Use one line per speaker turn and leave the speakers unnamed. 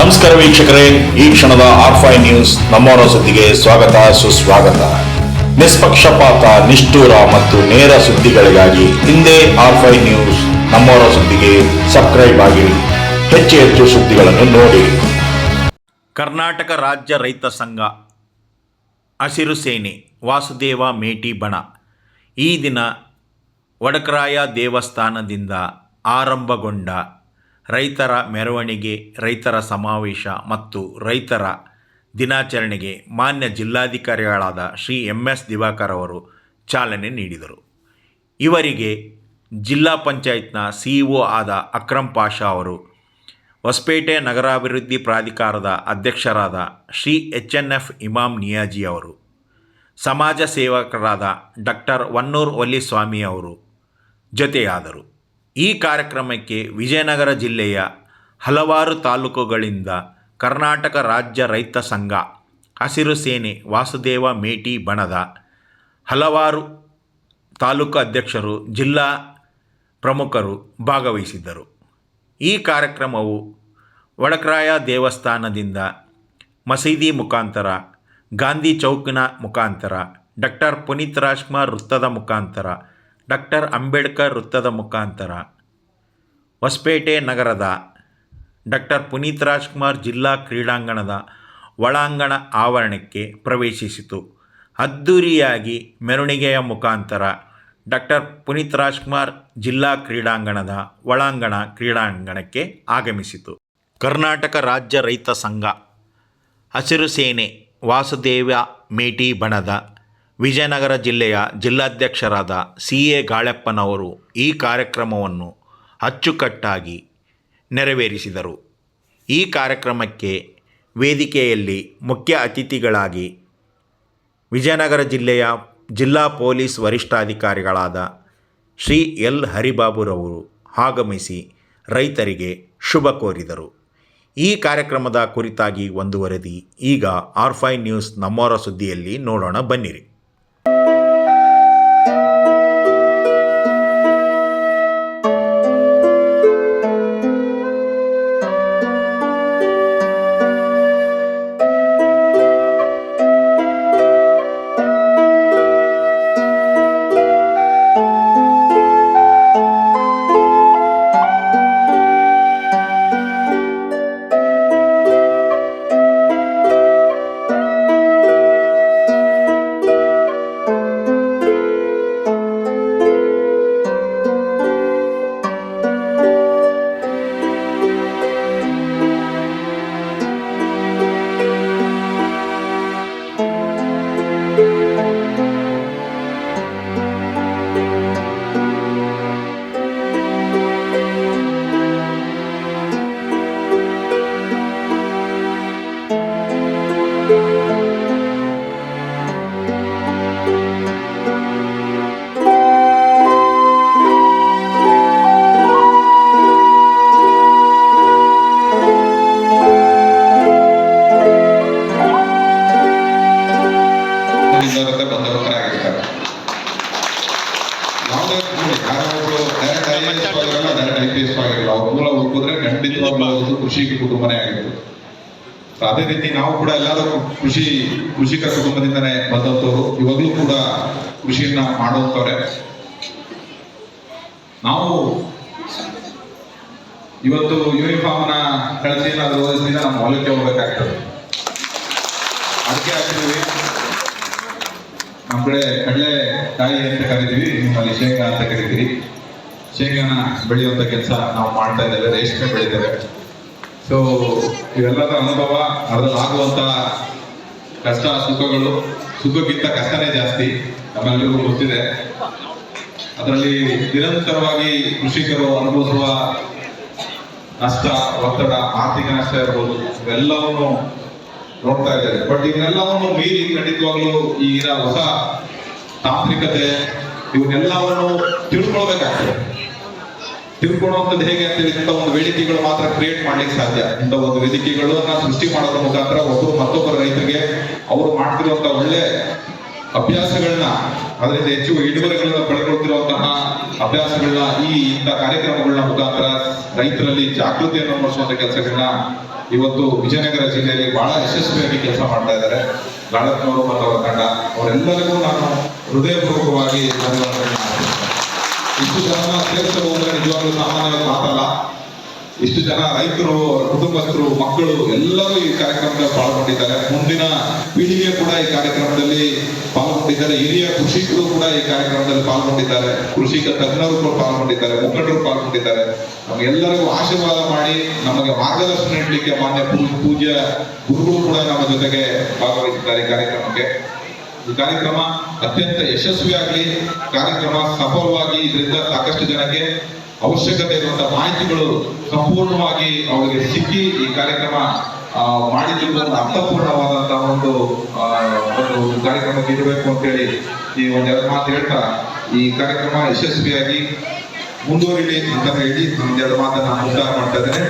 ನಮಸ್ಕಾರ ವೀಕ್ಷಕರೇ, ಈ ಕ್ಷಣದ ಆರ್ಫೈ ನ್ಯೂಸ್ ನಮ್ಮವರ ಸುದ್ದಿಗೆ ಸ್ವಾಗತ, ಸುಸ್ವಾಗತ. ನಿಷ್ಪಕ್ಷಪಾತ, ನಿಷ್ಠೂರ ಮತ್ತು ನೇರ ಸುದ್ದಿಗಳಿಗಾಗಿ ಹಿಂದೆ ಆರ್ಫೈ ನ್ಯೂಸ್ ನಮ್ಮವರ ಸುದ್ದಿಗೆ ಸಬ್ಸ್ಕ್ರೈಬ್ ಆಗಿರಿ ಹೆಚ್ಚು ಹೆಚ್ಚು ಸುದ್ದಿಗಳನ್ನು ನೋಡಿ.
ಕರ್ನಾಟಕ ರಾಜ್ಯ ರೈತ ಸಂಘ, ಹಸಿರು ಸೇನೆ, ವಾಸುದೇವ ಮೇಟಿ ಬಣ. ಈ ದಿನ ವಡಕರಾಯ ದೇವಸ್ಥಾನದಿಂದ ಆರಂಭಗೊಂಡ ರೈತರ ಮೆರವಣಿಗೆ, ರೈತರ ಸಮಾವೇಶ ಮತ್ತು ರೈತರ ದಿನಾಚರಣೆಗೆ ಮಾನ್ಯ ಜಿಲ್ಲಾಧಿಕಾರಿಗಳಾದ ಶ್ರೀ ಎಂ ಎಸ್ ದಿವಾಕರ್ ಅವರು ಚಾಲನೆ ನೀಡಿದರು. ಇವರಿಗೆ ಜಿಲ್ಲಾ ಪಂಚಾಯತ್ನ ಸಿಇಒ ಆದ ಅಕ್ರಮ್ ಪಾಷಾ ಅವರು, ಹೊಸಪೇಟೆ ನಗರಾಭಿವೃದ್ಧಿ ಪ್ರಾಧಿಕಾರದ ಅಧ್ಯಕ್ಷರಾದ Shri H N F Imam Niyazi ಅವರು, ಸಮಾಜ ಸೇವಕರಾದ ಡಾಕ್ಟರ್ ವನ್ನೂರ್ ಒಲಿಸ್ವಾಮಿ ಅವರು ಜೊತೆಯಾದರು. ಈ ಕಾರ್ಯಕ್ರಮಕ್ಕೆ ವಿಜಯನಗರ ಜಿಲ್ಲೆಯ ಹಲವಾರು ತಾಲೂಕುಗಳಿಂದ ಕರ್ನಾಟಕ ರಾಜ್ಯ ರೈತ ಸಂಘ, ಹಸಿರು ಸೇನೆ, ವಾಸುದೇವ ಮೇಟಿ ಬಣದ ಹಲವಾರು ತಾಲೂಕು ಅಧ್ಯಕ್ಷರು, ಜಿಲ್ಲಾ ಪ್ರಮುಖರು ಭಾಗವಹಿಸಿದ್ದರು. ಈ ಕಾರ್ಯಕ್ರಮವು ವಡಕ್ರಾಯ ದೇವಸ್ಥಾನದಿಂದ ಮಸೀದಿ ಮುಖಾಂತರ, ಗಾಂಧಿ ಚೌಕಿನ ಮುಖಾಂತರ, ಡಾಕ್ಟರ್ ಪುನೀತ್ ರಾಜ್ಕುಮಾರ್ ವೃತ್ತದ ಮುಖಾಂತರ ಡಾಕ್ಟರ್ ಅಂಬೇಡ್ಕರ್ ವೃತ್ತದ ಮುಖಾಂತರ. ಹೊಸಪೇಟೆ ನಗರದ ಡಾಕ್ಟರ್ ಪುನೀತ್ ರಾಜ್ಕುಮಾರ್ ಜಿಲ್ಲಾ ಕ್ರೀಡಾಂಗಣದ ಒಳಾಂಗಣ ಆವರಣಕ್ಕೆ ಪ್ರವೇಶಿಸಿತು. ಅದ್ಧೂರಿಯಾಗಿ ಮೆರವಣಿಗೆಯ ಮುಖಾಂತರ ಡಾಕ್ಟರ್ ಪುನೀತ್ ರಾಜ್ಕುಮಾರ್ ಜಿಲ್ಲಾ ಕ್ರೀಡಾಂಗಣದ ಒಳಾಂಗಣ ಕ್ರೀಡಾಂಗಣಕ್ಕೆ ಆಗಮಿಸಿತು. ಕರ್ನಾಟಕ ರಾಜ್ಯ ರೈತ ಸಂಘ, ಹಸಿರು ಸೇನೆ, ವಾಸುದೇವ ಮೇಟಿ ಬಣದ ವಿಜಯನಗರ ಜಿಲ್ಲೆಯ ಜಿಲ್ಲಾಧ್ಯಕ್ಷರಾದ ಸಿ ಎ ಗಾಳೆಪ್ಪನವರು ಈ ಕಾರ್ಯಕ್ರಮವನ್ನು ಅಚ್ಚುಕಟ್ಟಾಗಿ ನೆರವೇರಿಸಿದರು. ಈ ಕಾರ್ಯಕ್ರಮಕ್ಕೆ ವೇದಿಕೆಯಲ್ಲಿ ಮುಖ್ಯ ಅತಿಥಿಗಳಾಗಿ ವಿಜಯನಗರ ಜಿಲ್ಲೆಯ ಜಿಲ್ಲಾ ಪೊಲೀಸ್ ವರಿಷ್ಠಾಧಿಕಾರಿಗಳಾದ ಶ್ರೀ ಎಲ್. ಹರಿಬಾಬುರವರು ಆಗಮಿಸಿ ರೈತರಿಗೆ ಶುಭ ಕೋರಿದರು. ಈ ಕಾರ್ಯಕ್ರಮದ ಕುರಿತಾಗಿ ಒಂದು ವರದಿ ಈಗ ಆರ್ಫೈ ನ್ಯೂಸ್ ನಮ್ಮವರ ಸುದ್ದಿಯಲ್ಲಿ ನೋಡೋಣ ಬನ್ನಿರಿ.
ಯಾವುದೇ ಯಾರೊಬ್ರು ಡೈರೆಕ್ಟ್ ಐ ಎಸ್ ಆಗಿರಲ್ಲ ಡೈರೆಕ್ಟ್ ಐ ಪಿ ಎಸ್ ಆಗಿರಲ್ಲ. ಅವ್ರ ಮೂಲ ಹುಡುಕಿದ್ರೆ ಖಂಡಿತವಾಗ್ಲೂ ಕೃಷಿ ಕುಟುಂಬನೇ ಆಗಿರ್ತದೆ ಅದೇ ರೀತಿ ನಾವು ಕೂಡ ಎಲ್ಲರೂ ಕೃಷಿ, ಕೃಷಿಕ ಕುಟುಂಬದಿಂದನೇ ಬಂದಂತವ್ರು ಇವಾಗಲೂ ಕೂಡ ಕೃಷಿಯನ್ನ ಮಾಡುವಂತವ್ರೆ ನಾವು ಇವತ್ತು ಯೂನಿಫಾರ್ಮ್ನ ಕಳಿಸಿ ನಾವು ಓದಿಸಿದ ನಮ್ಮ ಹೊಲಕ್ಕೆ ಹೋಗ್ಬೇಕಾಗ್ತದೆ. ಅದಕ್ಕೆ ಹಾಕ್ತೀವಿ ನಮ್ಮ ಕಡೆ ಕಡಲೆ ಕಾಯಿ ಅಂತ ಕರಿತೀವಿ ನಿಮ್ಮಲ್ಲಿ ಶೇಂಗಾ ಅಂತ ಕರಿತೀವಿ. ಶೇಂಗಾನ ಬೆಳೆಯುವಂತ ಕೆಲಸ ನಾವು ಮಾಡ್ತಾ ಇದ್ದೇವೆ, ರೇಷ್ಮೆ ಬೆಳಿತೇವೆ. ಸೊ ಇವೆಲ್ಲದರ ಅನುಭವ, ಅದ್ರಲ್ಲಿ ಆಗುವಂತ ಕಷ್ಟ, ಸುಖಗಳು, ಸುಖಕ್ಕಿಂತ ಕಷ್ಟನೇ ಜಾಸ್ತಿ ನಮ್ಮೆಲ್ಲರಿಗೂ ಗೊತ್ತಿದೆ. ಅದರಲ್ಲಿ ನಿರಂತರವಾಗಿ ಕೃಷಿಕರು ಅನುಭವಿಸುವ ನಷ್ಟ, ಒತ್ತಡ, ಆರ್ಥಿಕ ನಷ್ಟ ಇರ್ಬೋದು, ಇವೆಲ್ಲವನ್ನು ನೋಡ್ತಾ ಇದ್ದಾರೆ. ಬಟ್ ಇವನ್ನೆಲ್ಲವನ್ನು ಮೀರಿ ಖಂಡಿತವಾಗ್ಲೂ ಈಗಿನ ಹೊಸ ತಾಂತ್ರಿಕತೆ, ಇವನ್ನೆಲ್ಲವನ್ನು ತಿಳ್ಕೊಳ್ಬೇಕಾಗ್ತದೆ. ತಿಳ್ಕೊಳ್ಳುವಂಥದ್ದು ಹೇಗೆ ಅಂತ ಇಂಥ ಒಂದು ವೇದಿಕೆಗಳು ಮಾತ್ರ ಕ್ರಿಯೇಟ್ ಮಾಡ್ಲಿಕ್ಕೆ ಸಾಧ್ಯ. ಇಂಥ ಒಂದು ವೇದಿಕೆಗಳನ್ನ ಸೃಷ್ಟಿ ಮಾಡೋದ್ರ ಮುಖಾಂತರ ಒಬ್ಬರು ಮತ್ತೊಬ್ಬರ ರೈತರಿಗೆ ಅವರು ಮಾಡ್ತಿರುವಂತ ಒಳ್ಳೆ ಅಭ್ಯಾಸಗಳನ್ನ, ಅದರಿಂದ ಹೆಚ್ಚು ಇಳುವರಿಗಳನ್ನ ಪಡೆದುಕೊಳ್ತಿರುವಂತಹ ಅಭ್ಯಾಸಗಳನ್ನ ಈ ಇಂಥ ಕಾರ್ಯಕ್ರಮಗಳನ್ನ ಮುಖಾಂತರ ರೈತರಲ್ಲಿ ಜಾಗೃತಿಯನ್ನು ಮೂಡಿಸುವಂತ ಕೆಲಸಗಳನ್ನ ಇವತ್ತು ವಿಜಯನಗರ ಜಿಲ್ಲೆಯಲ್ಲಿ ಬಹಳ ಯಶಸ್ವಿಯಾಗಿ ಕೆಲಸ ಮಾಡ್ತಾ ಇದ್ದಾರೆ. ಗಾಳತ್ನವರು ಮತ್ತು ಅವರ ತಂಡ. ಅವರೆಲ್ಲರಿಗೂ ನಾನು ಹೃದಯಪೂರ್ವಕವಾಗಿ ಧನ್ಯವಾದಗಳನ್ನು. ಇಷ್ಟು ಜನ ಸೇರಿಸಬಹುದು ನಿಜವಾಗ್ಲೂ ಸಾಮಾನ್ಯವಾಗಿ ಮಾತಲ್ಲ. ಇಷ್ಟು ಜನ ರೈತರು, ಕುಟುಂಬಸ್ಥರು, ಮಕ್ಕಳು ಎಲ್ಲರೂ ಈ ಕಾರ್ಯಕ್ರಮದಲ್ಲಿ ಪಾಲ್ಗೊಂಡಿದ್ದಾರೆ. ಮುಂದಿನ ಪೀಳಿಗೆ ಕೂಡ ಈ ಕಾರ್ಯಕ್ರಮದಲ್ಲಿ ಪಾಲ್ಗೊಂಡಿದ್ದಾರೆ. ಹಿರಿಯ ಕೃಷಿಕರು ಕೂಡ ಈ ಕಾರ್ಯಕ್ರಮದಲ್ಲಿ ಪಾಲ್ಗೊಂಡಿದ್ದಾರೆ. ಕೃಷಿಕ ತಜ್ಞರು ಕೂಡ ಪಾಲ್ಗೊಂಡಿದ್ದಾರೆ. ಮುಖಂಡರು ಪಾಲ್ಗೊಂಡಿದ್ದಾರೆ. ನಮಗೆಲ್ಲರಿಗೂ ಆಶೀರ್ವಾದ ಮಾಡಿ ನಮಗೆ ಮಾರ್ಗದರ್ಶನ ನೀಡಲಿಕ್ಕೆ ಮಾನ್ಯ ಪೂಜ್ಯ ಗುರುಗಳು ಕೂಡ ನಮ್ಮ ಜೊತೆಗೆ ಭಾಗವಹಿಸಿದ್ದಾರೆ ಈ ಕಾರ್ಯಕ್ರಮಕ್ಕೆ. ಈ ಕಾರ್ಯಕ್ರಮ ಅತ್ಯಂತ ಯಶಸ್ವಿಯಾಗಲಿ, ಕಾರ್ಯಕ್ರಮ ಸಫಲವಾಗಿ ಇದರಿಂದ ಸಾಕಷ್ಟು ಜನಕ್ಕೆ ಅವಶ್ಯಕತೆ ಇರುವಂತಹ ಮಾಹಿತಿಗಳು ಸಂಪೂರ್ಣವಾಗಿ ಅವರಿಗೆ ಸಿಕ್ಕಿ ಈ ಕಾರ್ಯಕ್ರಮ ಮಾಡಿದ್ರು ಅರ್ಥಪೂರ್ಣವಾದಂತಹ ಒಂದು ಒಂದು ಕಾರ್ಯಕ್ರಮಕ್ಕೆ ಇರಬೇಕು ಅಂತೇಳಿ ಈ ಒಂದೆರಡು ಮಾತು ಹೇಳ್ತಾ, ಈ ಕಾರ್ಯಕ್ರಮ ಯಶಸ್ವಿಯಾಗಿ ಮುಂದುವರಿಲಿ ಅಂತ ಹೇಳಿ ಒಂದೆರಡು ಮಾತನ್ನ ಮುಕ್ತಾಯ ಮಾಡ್ತಾ ಇದ್ದೇನೆ.